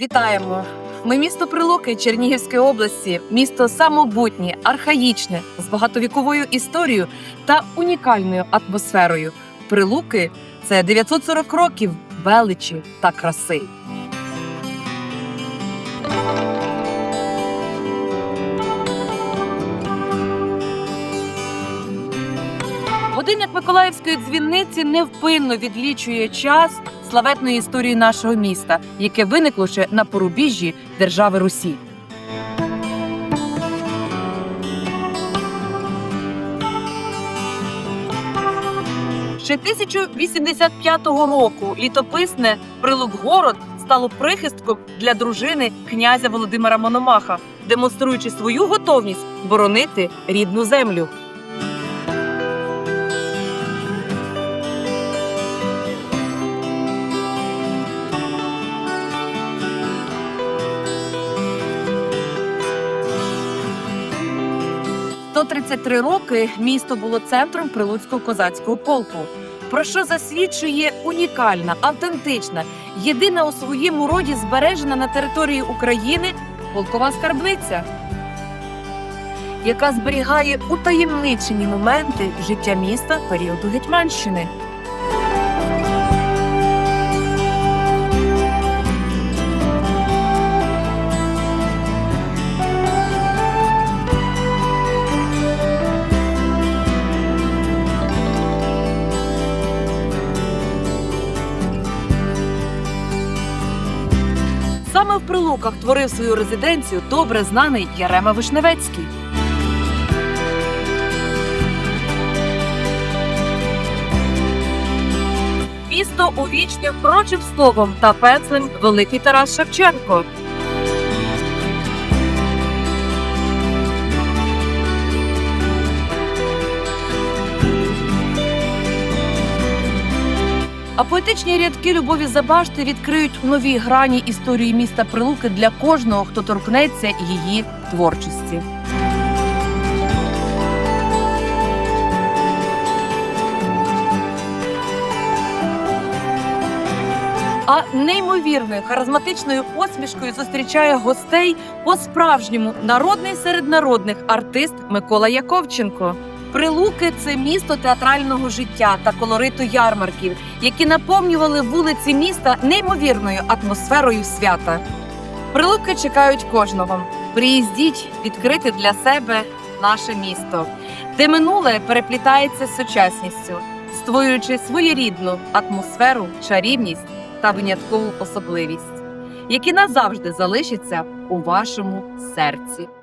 Вітаємо! Ми місто Прилуки Чернігівської області, місто самобутнє, архаїчне, з багатовіковою історією та унікальною атмосферою. Прилуки це 940 років величі та краси. Годинник Миколаївської дзвіниці невпинно відлічує час славетної історії нашого міста, яке виникло ще на порубіжжі держави Русі. Ще 1085 року літописне Прилук-город стало прихистком для дружини князя Володимира Мономаха, демонструючи свою готовність боронити рідну землю. – 133 роки місто було центром прилуцького козацького полку. Про що засвідчує унікальна, автентична, єдина у своєму роді збережена на території України полкова скарбниця, яка зберігає утаємничені моменти життя міста періоду Гетьманщини. Саме в Прилуках творив свою резиденцію добре знаний Ярема Вишневецький. Місто увічнив прочим словом та пензлем великий Тарас Шевченко. А поетичні рядки Любові Забашти відкриють нові грані історії міста Прилуки для кожного, хто торкнеться її творчості. А неймовірною харизматичною посмішкою зустрічає гостей по-справжньому народний серед народних артист Микола Яковченко. Прилуки це місто театрального життя та колориту ярмарків, які наповнювали вулиці міста неймовірною атмосферою свята. Прилуки чекають кожного. Приїздіть відкрити для себе наше місто, де минуле переплітається з сучасністю, створюючи своєрідну атмосферу, чарівність та виняткову особливість, які назавжди залишаться у вашому серці.